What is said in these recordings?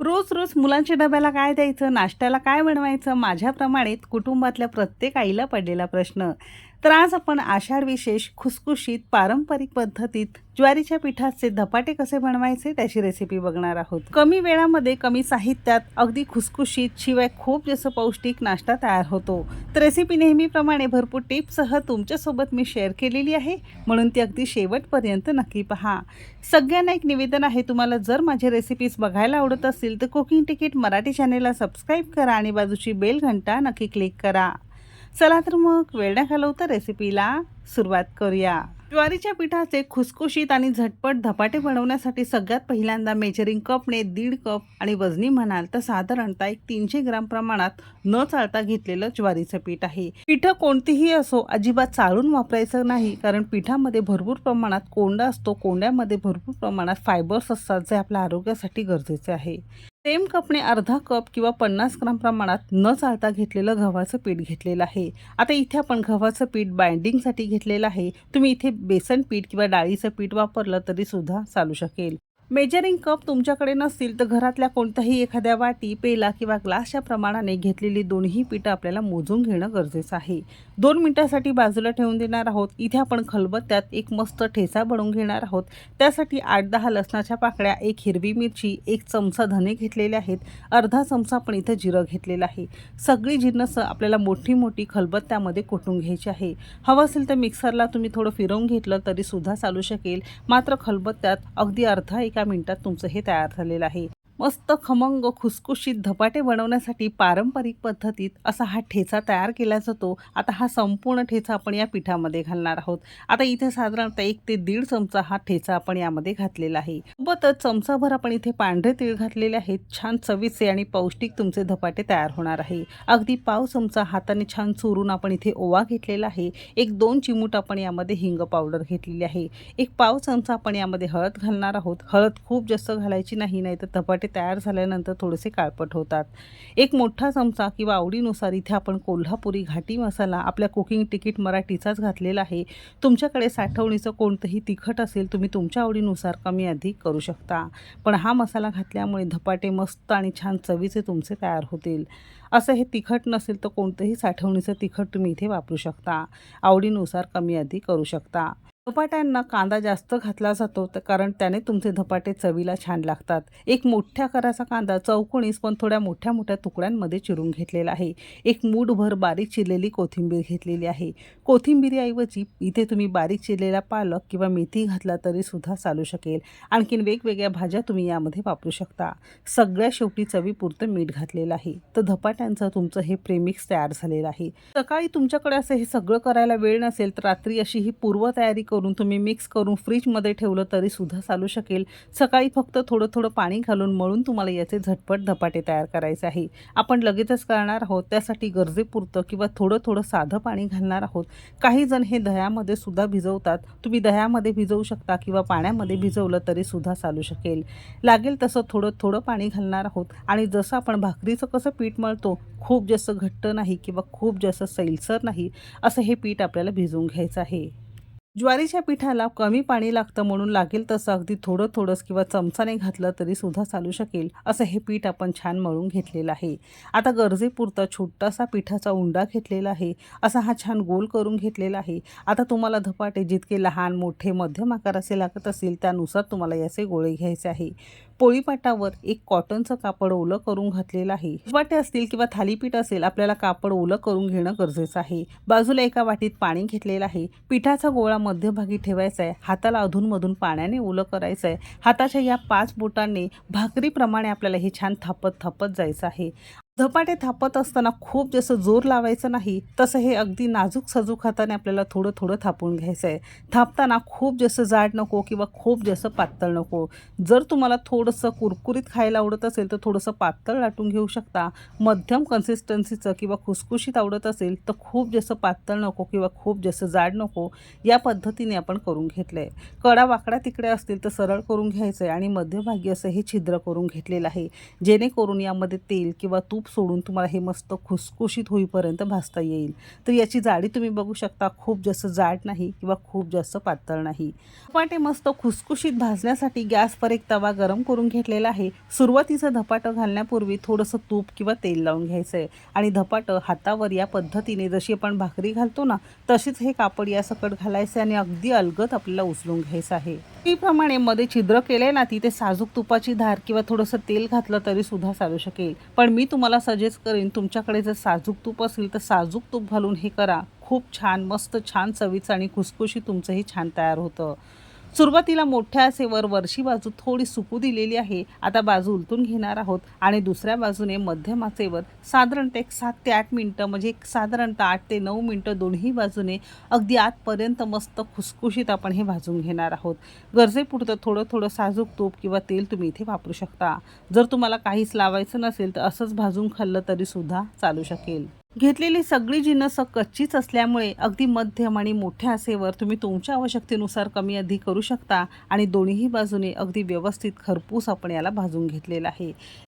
रोज रोज मुलांच्या डब्याला काय द्यायचं नाश्त्याला काय बनवायचं? माझ्याप्रमाणे कुटुंबातल्या प्रत्येक आईला पडलेला प्रश्न. तर आज आपण आषाढ विशेष खुसखुशीत पारंपरिक पद्धतीत ज्वारीच्या पिठाचे धपाटे कसे बनवायचे त्याची रेसिपी बघणार आहोत. कमी वेळामध्ये कमी साहित्यात अगदी खुसखुशीत शिवाय खूप जसं पौष्टिक नाश्ता तयार होतो. तर रेसिपी नेहमीप्रमाणे भरपूर टिप्ससह तुमच्यासोबत मी शेअर केलेली आहे. म्हणून ती अगदी शेवटपर्यंत नक्की पहा. सगळ्यांना एक निवेदन आहे तुम्हाला जर माझे रेसिपीज बघायला आवडत असतील तर कुकिंग तिकीट मराठी चॅनेलला सबस्क्राईब करा आणि बाजूची बेल घंटा नक्की क्लिक करा. चला तर मग वेळ न घालवता रेसिपीला सुरुवात करूया. ज्वारीच्या पिठाचे खुसखुशीत आणि झटपट धपाटे बनवण्यासाठी सगळ्यात पहिल्यांदा मेजरिंग कपने दीड कप आणि वजनी म्हणाल तर साधारणतः एक तीनशे ग्राम प्रमाणात न चालता घेतलेलं ज्वारीचं पीठ आहे. पिठं कोणतीही असो अजिबात चाळून वापरायचं नाही कारण पिठामध्ये भरपूर प्रमाणात कोंडा असतो. कोंड्यामध्ये भरपूर प्रमाणात फायबर्स असतात जे आपल्या आरोग्यासाठी गरजेचे आहे. सेम कपने अर्धा कप किंवा पन्नास ग्राम प्रमाणात न चालता घेतलेलं गव्हाचं पीठ घेतलेलं आहे. आता इथे आपण गव्हाचं पीठ बाइंडिंगसाठी घेतलेलं आहे. तुम्ही इथे बेसन पीठ किंवा डाळीचं पीठ वापरलं तरी सुद्धा चालू शकेल. मेजरिंग कप तुमच्याकडे नसतील तर घरातल्या कोणत्याही एखाद्या वाटी पेला किंवा ग्लासच्या प्रमाणाने घेतलेली दोन्ही पिठं आपल्याला मोजून घेणं गरजेचं आहे. दोन मिनिटासाठी बाजूला ठेवून देणार आहोत. इथे आपण खलबत्त्यात एक मस्त ठेचा बनवून घेणार आहोत. त्यासाठी आठ दहा लसणाच्या पाकळ्या एक हिरवी मिरची एक चमचा धने घेतलेले आहेत. अर्धा चमचा पण इथं जिरं घेतलेलं आहे. सगळी जिन्नसं आपल्याला मोठी मोठी खलबत्त्यामध्ये कुटून घ्यायची आहे. हवं असेल तर मिक्सरला तुम्ही थोडं फिरवून घेतलं तरी सुद्धा चालू शकेल. मात्र खलबत्त्यात अगदी अर्धा एक मिनिटात तुमचं हे तयार झालेलं आहे. मस्त खमंग खुसखुशीत धपाटे बनवण्यासाठी पारंपरिक पद्धतीत असा हा ठेचा तयार केला जातो. आता हा संपूर्ण ठेचा आपण या पिठामध्ये घालणार आहोत. आता इथे साधारणतः एक ते दीड चमचा हा ठेचा आपण यामध्ये घातलेला आहे. सोबतच चमचाभर आपण इथे पांढरे तीळ घातलेले आहेत. छान चवीचे आणि पौष्टिक तुमचे धपाटे तयार होणार आहे. अगदी पाव चमचा हाताने छान चुरून आपण इथे ओवा घेतलेला आहे. एक दोन चिमूट आपण यामध्ये हिंग पावडर घेतलेली आहे. एक पाव चमचा आपण यामध्ये हळद घालणार आहोत. हळद खूप जास्त घालायची नाही नाही तर धपाटे तयार झाल्यानंतर थोडेसे काळपट होतात. एक मोठा चमचा किंवा आवडीनुसार इथे आपण कोल्हापुरी घाटी मसाला आपल्या कुकिंग तिकीट मराठीचाच घातलेला आहे. तुमच्याकडे साठवणीचं कोणतंही तिखट असेल तुम्ही तुमच्या आवडीनुसार कमी अधिक करू शकता. पण हा मसाला घातल्यामुळे धपाटे मस्त आणि छान चवीचे तुमचे तयार होतील. असं हे तिखट नसेल तर कोणतंही साठवणीचं तिखट तुम्ही इथे वापरू शकता. आवडीनुसार कमी अधिक करू शकता. धपाट्यांना कांदा जास्त घातला जातो तर कारण त्याने तुमचे धपाटे चवीला छान लागतात. एक मोठ्या आकाराचा कांदा चौकोणीस पण थोड्या मोठ्या मोठ्या तुकड्यांमध्ये चिरून घेतलेला आहे. एक मूठभर बारीक चिरलेली कोथिंबीर घेतलेली आहे. कोथिंबीरीऐवजी इथे तुम्ही बारीक चिरलेला पालक किंवा मेथी घातला तरी सुद्धा चालू शकेल. आणखीन वेगवेगळ्या भाज्या तुम्ही यामध्ये वापरू शकता. सगळ्या शेवटी चवीपुरतं मीठ घातलेलं आहे. तर धपाट्यांचं तुमचं हे प्रेमिक्स तयार झालेलं आहे. सकाळी तुमच्याकडे असं हे सगळं करायला वेळ नसेल तर रात्री अशी ही पूर्वतयारी करून तुम्ही मिक्स करून फ्रीजमध्ये ठेवलं तरीसुद्धा चालू शकेल. सकाळी फक्त थोडं थोडं पाणी घालून मळून तुम्हाला याचे झटपट धपाटे तयार करायचे आहे. आपण लगेचच करणार आहोत. त्यासाठी गरजेपुरतं किंवा थोडं थोडं साधं पाणी घालणार आहोत. काही जण हे दह्यामध्ये सुद्धा भिजवतात. तुम्ही दह्यामध्ये भिजवू शकता किंवा पाण्यामध्ये भिजवलं तरीसुद्धा चालू शकेल. लागेल तसं थोडं थोडं पाणी घालणार आहोत. आणि जसं आपण भाकरीचं कसं पीठ मळतो खूप जास्त घट्ट नाही किंवा खूप जास्त सैलसर नाही असं हे पीठ आपल्याला भिजवून घ्यायचं आहे. ज्वारीच्या पिठाला कमी पाणी लागतं म्हणून लागेल तसं अगदी थोडं थोडंच किंवा चमचाने घातलं तरी सुद्धा चालू शकेल असं हे पीठ आपण छान मळून घेतलेलं आहे. आता गरजेपुरता छोटासा पिठाचा उंडा घेतलेला आहे असा हा छान गोल करून घेतलेला आहे. आता तुम्हाला धपाटे जितके लहान मोठे मध्यम आकाराचे लागत असतील त्यानुसार तुम्हाला याचे गोळे घ्यायचे आहे. पोळीपाटावर एक कॉटनचं कापड ओलं करून घातलेलं आहे. वाटे असतील किंवा थालीपीठ असेल आपल्याला कापड ओलं करून घेणं गरजेचं आहे. बाजूला एका वाटीत पाणी घेतलेलं आहे. पिठाचा गोळा मध्यभागी ठेवायचा आहे हाताला अधूनमधून पाण्याने ओलं करायचं आहे हाताच्या या पाच बोटांनी भाकरीप्रमाणे आपल्याला हे छान थापत थापत जायचं आहे. धपाटे थापत असताना खूप जसं जोर लावायचं नाही तसं हे अगदी नाजूक सजूक हाताने आपल्याला थोडं थोडं थापून घ्यायचं आहे. थापताना खूप जास्त जाड नको किंवा खूप जास्त पातळ नको. जर तुम्हाला थोडंसं कुरकुरीत खायला आवडत असेल तर थोडंसं पातळ लाटून घेऊ शकता. मध्यम कन्सिस्टन्सीचं किंवा खुसखुशीत आवडत असेल तर खूप जास्त पातळ नको किंवा खूप जास्त जाड नको या पद्धतीने आपण करून घेतलं आहे कडा वाकडा तिकडे असतील तर सरळ करून घ्यायचं आहे आणि मध्यभागी असं हे छिद्र करून घेतलेलं आहे. जेणेकरून यामध्ये तेल किंवा तूप तूप सोडून तुम्हाला हे मस्त खुसखुशीत होईपर्यंत भाजता येईल. तर याची जाडी तुम्ही बघू शकता खूप जास्त जाड नाही किंवा खूप जास्त पातळ नाही. धपाटे मस्त खुसखुशीत भाजण्यासाठी गॅसवर एक तवा गरम करून घेतलेला आहे. सुरुवातीचं धपाटं घालण्यापूर्वी थोडंसं तूप किंवा तेल लावून घ्यायचं आहे आणि धपाटं हातावर या पद्धतीने जशी आपण भाकरी घालतो ना तशीच हे कापड या सकट घालायचं आणि अगदी अलगद आपल्याला उचलून घ्यायचं आहे. प्रमाणे मध्ये छिद्र केले ना तिथे साजूक तुपाची धार किंवा थोडंसं तेल घातलं तरी सुद्धा चालू शकेल. पण मी तुम्हाला सजेस्ट करेन तुमच्याकडे जर साजूक तूप असेल तर साजूक तूप घालून हे करा. खूप छान मस्त छान चवीचं आणि खुसखुशी तुमचंही छान तयार होतं. सुरुवातीला मोठ्या आसेवर वरची बाजू थोडी सुकू दिलेली आहे. आता बाजू उलटून घेणार आहोत. आणि दुसऱ्या बाजूने मध्यम आचेवर साधारणतः एक सात ते आठ मिनटं म्हणजे एक साधारणतः आठ ते नऊ मिनटं दोन्ही बाजूने अगदी आतपर्यंत मस्त खुसखुशीत आपण हे भाजून घेणार आहोत. गरजेपुरतं थोडं थोडं साजूक तूप किंवा तेल तुम्ही इथे वापरू शकता. जर तुम्हाला काहीच लावायचं नसेल तर असंच भाजून खाल्लं तरीसुद्धा चालू शकेल. घेतलेली सगळी जिन्नस कच्चीच असल्यामुळे अगदी मध्यम आणि मोठ्या आसेवर तुम्ही तुमच्या आवश्यकतेनुसार कमी अधिक करू शकता आणि दोन्ही बाजूने अगदी व्यवस्थित खरपूस आपण याला भाजून घेतलेला आहे.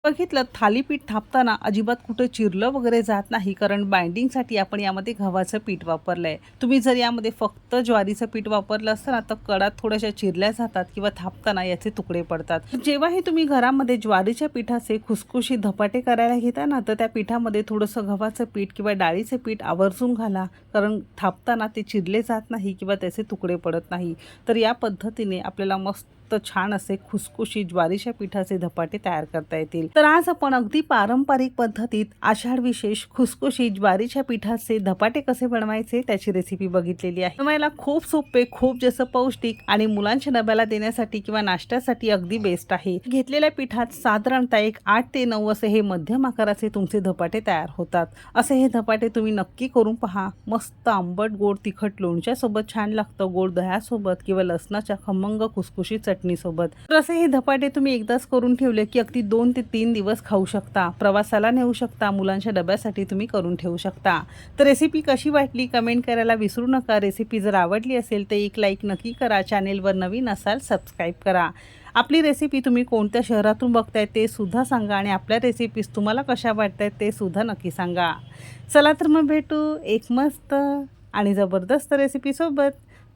बघितलं थालीपीठ थापताना अजिबात कुठं चिरलं वगैरे जात नाही कारण बाइंडिंगसाठी आपण यामध्ये गव्हाचं पीठ वापरलं आहे तुम्ही जर यामध्ये फक्त ज्वारीचं पीठ वापरलं असतं ना तर कडात थोड्याशा चिरल्या जातात किंवा थापताना याचे तुकडे पडतात. जेव्हाही तुम्ही घरामध्ये ज्वारीच्या पिठाचे खुसखुशी धपाटे करायला घेता ना तर त्या पिठामध्ये थोडंसं गव्हाचं पीठ किंवा डाळीचं पीठ आवर्जून घाला कारण थापताना ते चिरले जात नाही किंवा त्याचे तुकडे पडत नाही. तर या पद्धतीने आपल्याला मस्त छान असे खुसखुशी ज्वारीच्या पिठाचे धपाटे तयार करता येतील. तर आज आपण अगदी पारंपरिक पद्धतीत आषाढ विशेष खुसखुशी ज्वारीच्या पिठाचे धपाटे कसे बनवायचे त्याची रेसिपी बघितलेली आहे. तुम्हाला खूप सोपे खूप जसं पौष्टिक आणि मुलांच्या डब्याला देण्यासाठी किंवा नाश्त्यासाठी अगदी बेस्ट आहे. घेतलेल्या पिठात साधारणतः एक आठ ते नऊ असे हे मध्यम आकाराचे तुमचे धपाटे तयार होतात. असे हे धपाटे तुम्ही नक्की करून पहा. मस्त आंबट गोड तिखट लोणच्या सोबत छान लागतं. गोड दह्यासोबत किंवा लसणाच्या खमंग खुसखुशी चटणीसोबत. तर असे हे धपाटे तुम्ही एकदाच करून ठेवले की अगदी दोन ते तीन दिवस खाऊ शकता. प्रवासाला नेऊ शकता. मुलांच्या डब्यासाठी तुम्ही करून ठेवू शकता. तर रेसिपी कशी वाटली? कमेंट करायला विसरू नका. रेसिपी जर आवडली असेल तर एक लाईक नक्की करा. चॅनेलवर नवीन असाल सबस्क्राईब करा. आपली रेसिपी तुम्ही कोणत्या शहरातून बघताय ते सुद्धा सांगा आणि आपल्या रेसिपीज तुम्हाला कशा वाटतायत ते सुद्धा नक्की सांगा. चला तर मग भेटू एक मस्त आणि जबरदस्त रेसिपीसोबत